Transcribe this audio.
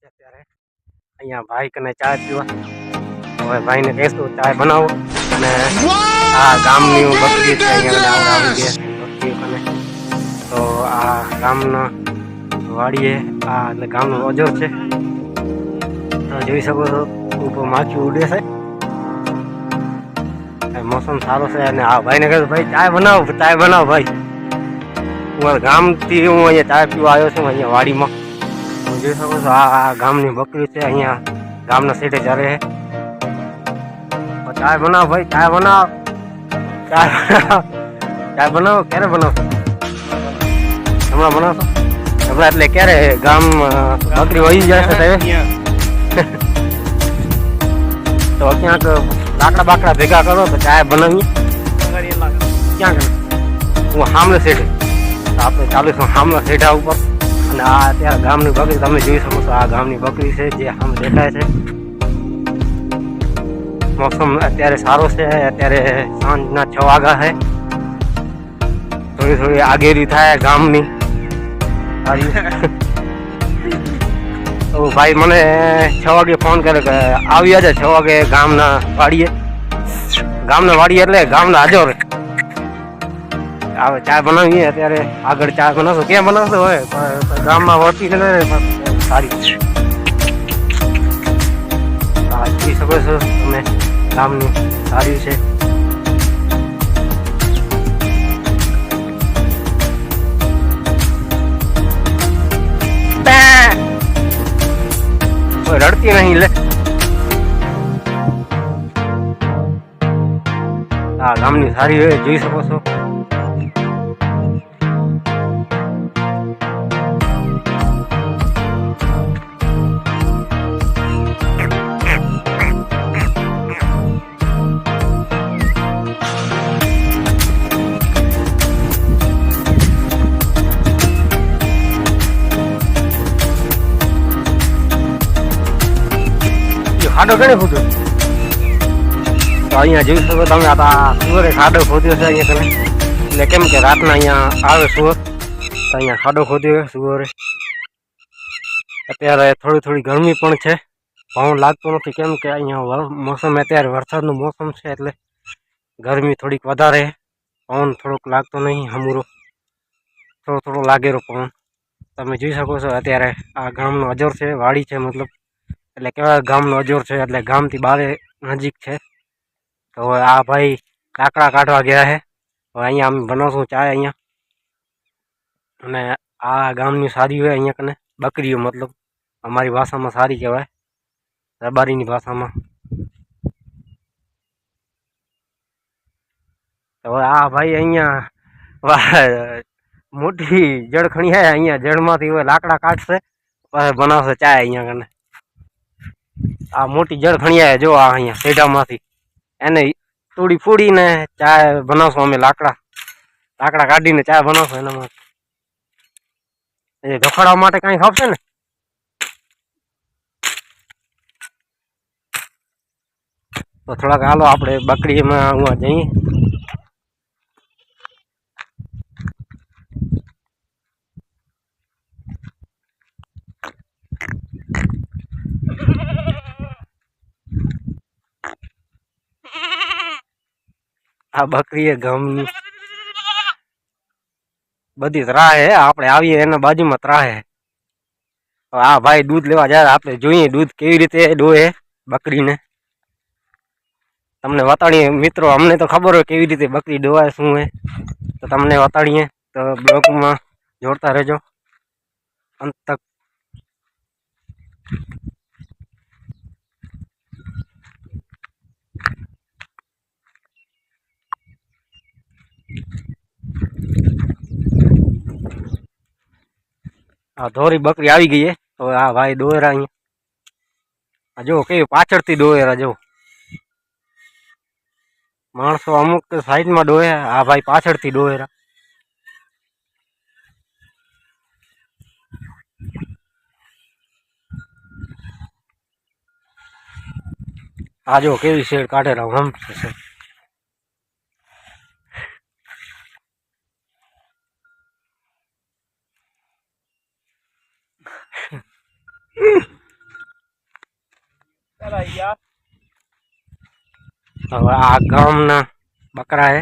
છે અત્યારે. અહીંયા ભાઈ કને ચા પીવા. હવે ભાઈને કહેશું ચાય બનાવો. અને આ ગામની બકરી છે અહીંયા આવી ગયા કને તો આ ગામના વાડીએ આ એટલે ગામનો રોજો છે. તો જોઈ શકો છો ઉપર માખી ઉડે છે. મોસમ સારો છે અને આ ભાઈને કહે ભાઈ ચાય બનાવો ચાય બનાવો ભાઈ. હું ગામથી હું અહીંયા ચાય પીવા આવ્યો છું અહીંયા વાડીમાં. તમે જોઈ શકો છો આ આ ગામની બકરી છે અહીંયા ગામના સેટે ચાલે છે તો ચાય બનાવો ભાઈ ચાય બનાવો. ચાય બનાવો. ચાય બનાવો? ક્યારે બનાવશો હમણાં બનાવશો હમણાં એટલે ક્યારે ગામ અ, બકરી વહી જાય છે સાહેબ? તો ક્યાંક લાકડા બાકડા ભેગા કરો તો ચાય બનાવીએ. ક્યાં કરે હું સામને સેટે તો આપણે ચાલીશું સામના સેઠા ઉપર. અને આ અત્યારે ગામની બકરી તમે જોઈ શકો છો. આ ગામની બકરી છે જે સામે દેખાય છે. મોસમ અત્યારે સારો છે અત્યારે સાંજના છ વાગા છે. થોડી થોડી આગેરી થાય ગામની. તો ભાઈ મને છ વાગે ફોન કર્યો કે આવી આજે છ વાગે ગામના વાડીએ. ગામના વાડીએ એટલે ગામના હાજર. આવે, ચા બનાવીએ અત્યારે. આગળ ચા બનાવશો. ક્યાં બનાવશો હોય પણ- ગામમાં વળતી છે ને સારી જોઈ શકો છો તમે ગામની સારી છે. રડતી નહીં, લે. હા, ગામની સારી હોય, જોઈ શકો છો. ખાડો કેને ખોદ્યો તો અહીંયા જોઈ શકો તમે, આ સુવરે ખાડો ખોદ્યો છે અહીંયા તમે. એટલે કેમ કે રાતના અહીંયા આવે સુવર તો અહીંયા ખાડો ખોદ્યો સુવરે અત્યારે થોડી થોડી ગરમી પણ છે. પવન લાગતો નથી, કેમ કે અહીંયા મોસમ, અત્યારે વરસાદનું મોસમ છે એટલે ગરમી થોડીક વધારે. પવન થોડોક લાગતો નહીં હમુરો. થોડો થોડો લાગેલો પવન. તમે જોઈ શકો છો અત્યારે આ ગામનો અજર છે, વાડી છે, મતલબ એટલે કેવા ગામનો અજોર છે, એટલે ગામથી બારે નજીક છે. તો હવે આ ભાઈ કાકડા કાઢવા ગયા છે. હવે અહીંયા અમે બનાવશું ચાય અહીંયા. અને આ ગામની સારી હોય અહીંયા કને, બકરીઓ મતલબ. અમારી ભાષામાં સારી કહેવાય. રબારીની ભાષામાં. તો હવે આ ભાઈ અહીંયા મોટી જળ ખણી હે અહીંયા જળમાંથી હવે લાકડા કાઢશે. બનાવશે ચાય અહીંયા કને. આ મોટી જળ ખણિયા જો આ અહીંયા સેઢામાંથી એને તોડી ફોડીને ચા બનાવશું અમે લાકડા. લાકડા કાઢીને ચા બનાવશું એનામાં એ ધોખાડવા માટે કાંઈ ખાવશે ને? તો થોડાક હાલો આપણે બકરીમાં હું જઈએ. આ બકરી એ ગામની બધી ત્રાહ હે. આપણે આવીએ એના બાજુમાં ત્રાહ હે. હવે આ ભાઈ દૂધ લેવા જાય આપણે જોઈએ દૂધ કેવી રીતે ડોહે બકરીને. તમને વતાડીએ. મિત્રો, અમને તો ખબર હોય કેવી રીતે બકરી દોવાય શું હે. તો તમને વતાડીએ. તો બ્લોગમાં જોડતા રહેજો. અંત તક આ ધોરી બકરી આવી ગઈ હે. તો આ ભાઈ દોયરા અહીંયા. આ જો કેવી પાછળથી દોયરા જો. માણસો અમુક સાઈડમાં ડોહે આ ભાઈ પાછળથી ડોહેરા આ જો કેવી શેડ કાઢેલા હમ છે. હવે આ ગામના બકરા હે